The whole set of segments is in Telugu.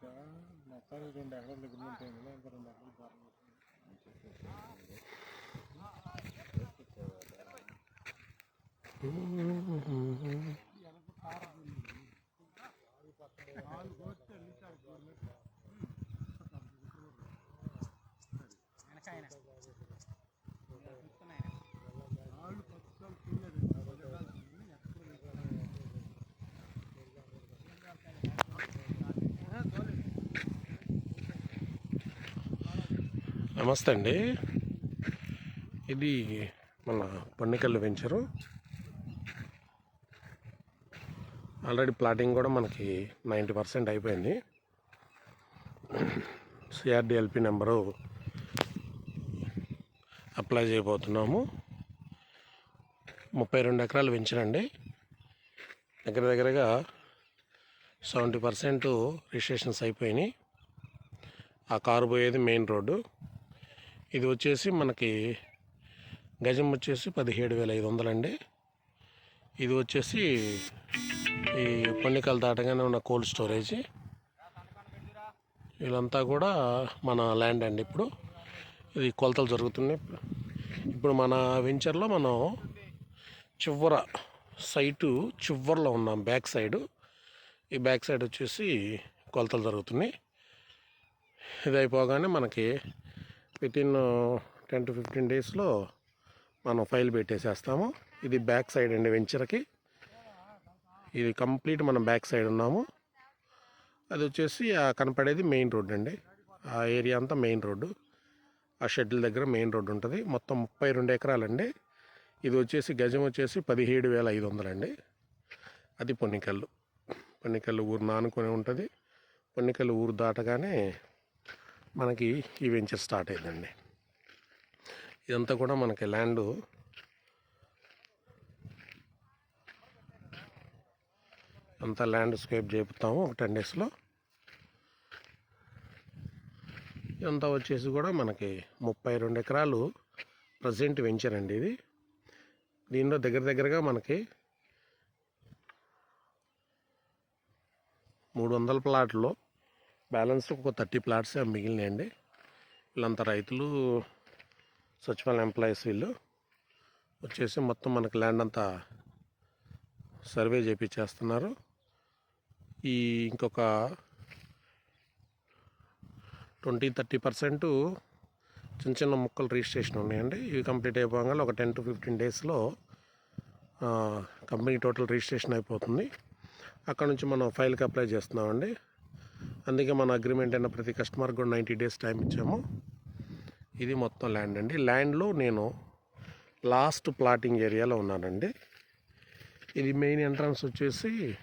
ఇంకా మొత్తానికి రెండు ఎకరాల దగ్గర ఉంటాయి కదా ఇంకా రెండు ఎకరాలు బాగా నమస్తే అండి. ఇది మన పొన్నికల్లు వెంచరు. ఆల్రెడీ ప్లాటింగ్ కూడా మనకి నైంటీ పర్సెంట్ అయిపోయింది. సిఆర్డిఎల్పి నెంబరు అప్లై చేయబోతున్నాము. ముప్పై రెండు ఎకరాలు వెంచరండి. దగ్గర దగ్గరగా సెవెంటీ పర్సెంట్ రిజిస్ట్రేషన్స్ అయిపోయినాయి. ఆ కారు పోయేది మెయిన్ రోడ్డు. ఇది వచ్చేసి మనకి గజం వచ్చేసి పదిహేడు వేల ఐదు వందలండి ఇది వచ్చేసి ఈ పొన్నికలు దాటగానే ఉన్న కోల్డ్ స్టోరేజ్. వీళ్ళంతా కూడా మన ల్యాండ్ అండి ఇప్పుడు. ఇది కొలతలు జరుగుతున్నాయి. ఇప్పుడు మన వెంచర్లో మనం చివర సైటు చివరిలో ఉన్నాం బ్యాక్ సైడు. ఈ బ్యాక్ సైడ్ వచ్చేసి కొలతలు జరుగుతున్నాయి. ఇది అయిపోగానే మనకి వితిన్ టెన్ టు ఫిఫ్టీన్ డేస్లో మనం ఫైల్ పెట్టేసేస్తాము. ఇది బ్యాక్ సైడ్ అండి వెంచర్కి. ఇది కంప్లీట్ మనం బ్యాక్ సైడ్ ఉన్నాము. అది వచ్చేసి కనపడేది మెయిన్ రోడ్ అండి. ఆ ఏరియా అంతా మెయిన్ రోడ్డు. ఆ షెడ్ల దగ్గర మెయిన్ రోడ్డు ఉంటుంది. మొత్తం ముప్పై రెండు ఎకరాలండి. ఇది వచ్చేసి గజం వచ్చేసి పదిహేడు వేల ఐదు వందలండి. అది పొన్నికల్లు. పొన్నికల్లు ఊరు నానుకొని ఉంటుంది. పొన్నికల్లు ఊరు దాటగానే మనకి ఈ వెంచర్ స్టార్ట్ అయిందండి. ఇదంతా కూడా మనకి ల్యాండ్. అంతా ల్యాండ్ స్కేప్ చేపుతాము ఒక టెన్ డేస్లో. ఇదంతా వచ్చేసి కూడా మనకి ముప్పై రెండు ఎకరాలు ప్రజెంట్ వెంచర్ అండి ఇది. దీనిలో దగ్గర దగ్గరగా మనకి మూడు వందల ప్లాట్లో బ్యాలెన్స్ ఒక థర్టీ ప్లాట్స్ మిగిలినాయండి. వీళ్ళంతా రైతులు సచివాలయం ఎంప్లాయీస్ వీళ్ళు. వచ్చేసి మొత్తం మనకు ల్యాండ్ అంతా సర్వే చేపించేస్తున్నారు ఈ ఇంకొక ట్వంటీ థర్టీ పర్సెంట్ చిన్న చిన్న ముక్కలు రిజిస్ట్రేషన్ ఉన్నాయండి. ఇవి కంప్లీట్ అయిపోగానే ఒక టెన్ టు ఫిఫ్టీన్ డేస్లో కంపెనీ టోటల్ రిజిస్ట్రేషన్ అయిపోతుంది. అక్కడ నుంచి మనం ఫైల్కి అప్లై చేస్తున్నామండి. అందుకే మన అగ్రిమెంట్ అయిన ప్రతి కస్టమర్కి కూడా నైంటీ డేస్ టైం ఇచ్చాము. ఇది మొత్తం ల్యాండ్ అండి. ల్యాండ్లో నేను లాస్ట్ ప్లాటింగ్ ఏరియాలో ఉన్నానండి. ఇది మెయిన్ ఎంట్రన్స్ వచ్చేసి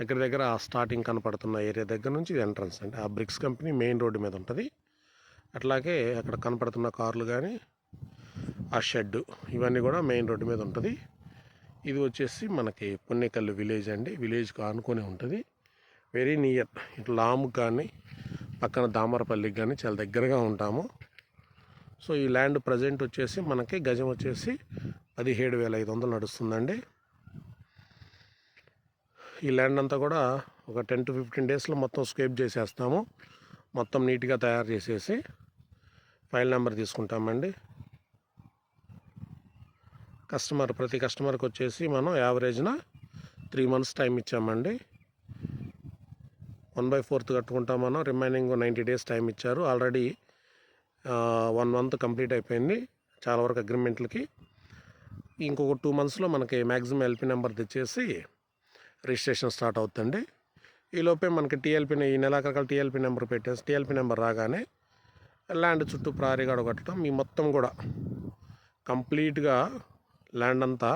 దగ్గర దగ్గర ఆ స్టార్టింగ్ కనపడుతున్న ఏరియా దగ్గర నుంచి ఇది ఎంట్రన్స్ అండి. ఆ బ్రిక్స్ కంపెనీ మెయిన్ రోడ్డు మీద ఉంటుంది. అట్లాగే అక్కడ కనపడుతున్న కార్లు కానీ ఆ షెడ్ ఇవన్నీ కూడా మెయిన్ రోడ్డు మీద ఉంటుంది. ఇది వచ్చేసి మనకి పున్నెకల్లు విలేజ్ అండి. విలేజ్కి ఆనుకొని ఉంటుంది. Very near. ఇట్లా లాము కానీ పక్కన దామరపల్లికి కానీ చాలా దగ్గరగా ఉంటాము. సో ఈ ల్యాండ్ ప్రజెంట్ వచ్చేసి మనకి గజం వచ్చేసి పదిహేడు వేల ఐదు వందలు నడుస్తుందండి. ఈ ల్యాండ్ అంతా కూడా ఒక టెన్ టు ఫిఫ్టీన్ డేస్లో మొత్తం స్కేప్ చేసేస్తాము. మొత్తం నీట్గా తయారు చేసేసి ఫైల్ నెంబర్ తీసుకుంటామండి. కస్టమర్ ప్రతి కస్టమర్కి వచ్చేసి మనం యావరేజ్న త్రీ మంత్స్ టైం ఇచ్చామండి. వన్ బై ఫోర్త్ కట్టుకుంటాం రిమైనింగ్ నైంటీ డేస్ టైం ఇచ్చారు. ఆల్రెడీ వన్ మంత్ కంప్లీట్ అయిపోయింది. చాలా వరకు అగ్రిమెంట్లకి ఇంకొక టూ మంత్స్లో మనకి మ్యాక్సిమం ఎల్పి నెంబర్ తెచ్చేసి రిజిస్ట్రేషన్ స్టార్ట్ అవుతుంది ఈలోపే మనకి టీఎల్పీ ఈ నెలాఖరికల్ టీఎల్పీ నెంబర్ పెట్టేసి టీఎల్పీ నెంబర్ రాగానే ల్యాండ్ చుట్టూ ప్రారీగాడ కట్టడం మీ మొత్తం కూడా కంప్లీట్గా ల్యాండ్ అంతా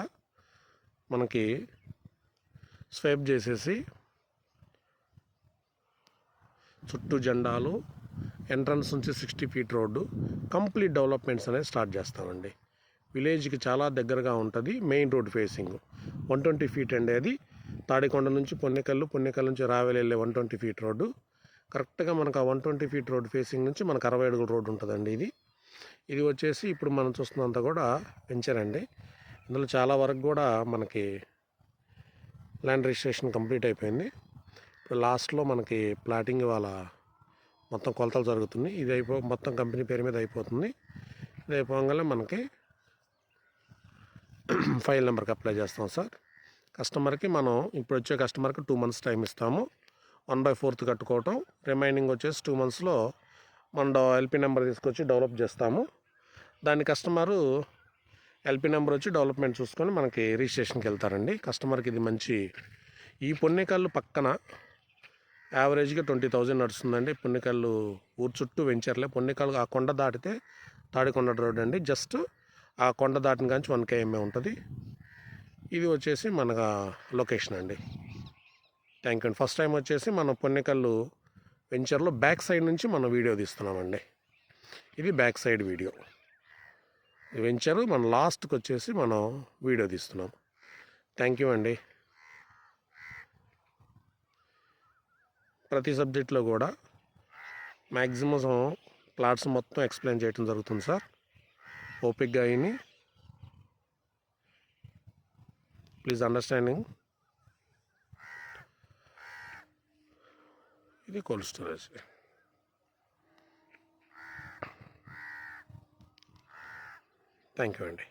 మనకి స్వైప్ చేసేసి చుట్టూ జెండాలు ఎంట్రన్స్ నుంచి sixty feet road complete developments అనేది స్టార్ట్ చేస్తామండి. విలేజ్కి చాలా దగ్గరగా ఉంటుంది main road facing. One twenty feet అండి అది తాడికొండ నుంచి పొన్నెకల్లు పొన్నెకల్ నుంచి రావెల్ వెళ్ళే వన్ ట్వంటీ ఫీట్ రోడ్డు. కరెక్ట్గా మనకు ఆ one twenty feet road facing నుంచి మనకు అరవై అడుగుల రోడ్డు ఉంటుందండి ఇది. ఇది వచ్చేసి ఇప్పుడు మనం చూస్తున్నంత కూడా పెంచారండి ఇందులో చాలా వరకు కూడా మనకి ల్యాండ్ రిజిస్ట్రేషన్ కంప్లీట్ అయిపోయింది. ఇప్పుడు లాస్ట్లో మనకి ప్లాటింగ్ వాళ్ళ మొత్తం కొలతలు జరుగుతుంది ఇది అయిపో మొత్తం కంపెనీ పేరు మీద అయిపోతుంది. ఇది అయిపోగానే మనకి ఫైల్ నెంబర్కి అప్లై చేస్తాం సార్. కస్టమర్కి మనం ఇప్పుడు వచ్చే కస్టమర్కి టూ మంత్స్ టైం ఇస్తాము. వన్ బై ఫోర్త్ కట్టుకోవటం. రిమైనింగ్ వచ్చేసి టూ మంత్స్లో మన ఎల్పి నెంబర్ తీసుకొచ్చి డెవలప్ చేస్తాము. దాని కస్టమరు ఎల్పి నెంబర్ వచ్చి డెవలప్మెంట్ చూసుకొని మనకి రిజిస్ట్రేషన్కి వెళ్తారండి. కస్టమర్కి ఇది మంచి ఈ పొన్నికల్లు పక్కన యావరేజ్గా ట్వంటీ థౌజండ్ నడుస్తుందండి. పున్నికల్లు ఊరు చుట్టూ వెంచర్లే. పొన్నికల్లు ఆ కొండ దాటితే తాడికొండ రోడ్ అండి. జస్ట్ ఆ కొండ దాటిన కాంచి వన్ కేఎంఏ ఉంటుంది. ఇది వచ్చేసి మన లొకేషన్ అండి. థ్యాంక్ యూ అండి. ఫస్ట్ టైం వచ్చేసి మనం పొన్నికల్లు వెంచర్లో బ్యాక్ సైడ్ నుంచి మనం వీడియో తీస్తున్నామండి. ఇది back side video. Venture venture మన లాస్ట్కి వచ్చేసి మనం వీడియో తీస్తున్నాం. థ్యాంక్ యూ అండి. ప్రతి సబ్జెక్ట్లో కూడా మ్యాక్సిమం ప్లాట్స్ మొత్తం ఎక్స్ప్లెయిన్ చేయడం జరుగుతుంది సార్. ఓపిక్గా అయిని ప్లీజ్ అండర్స్టాండింగ్. ఇది కోల్డ్ స్టోరేజ్. థ్యాంక్ యూ అండి.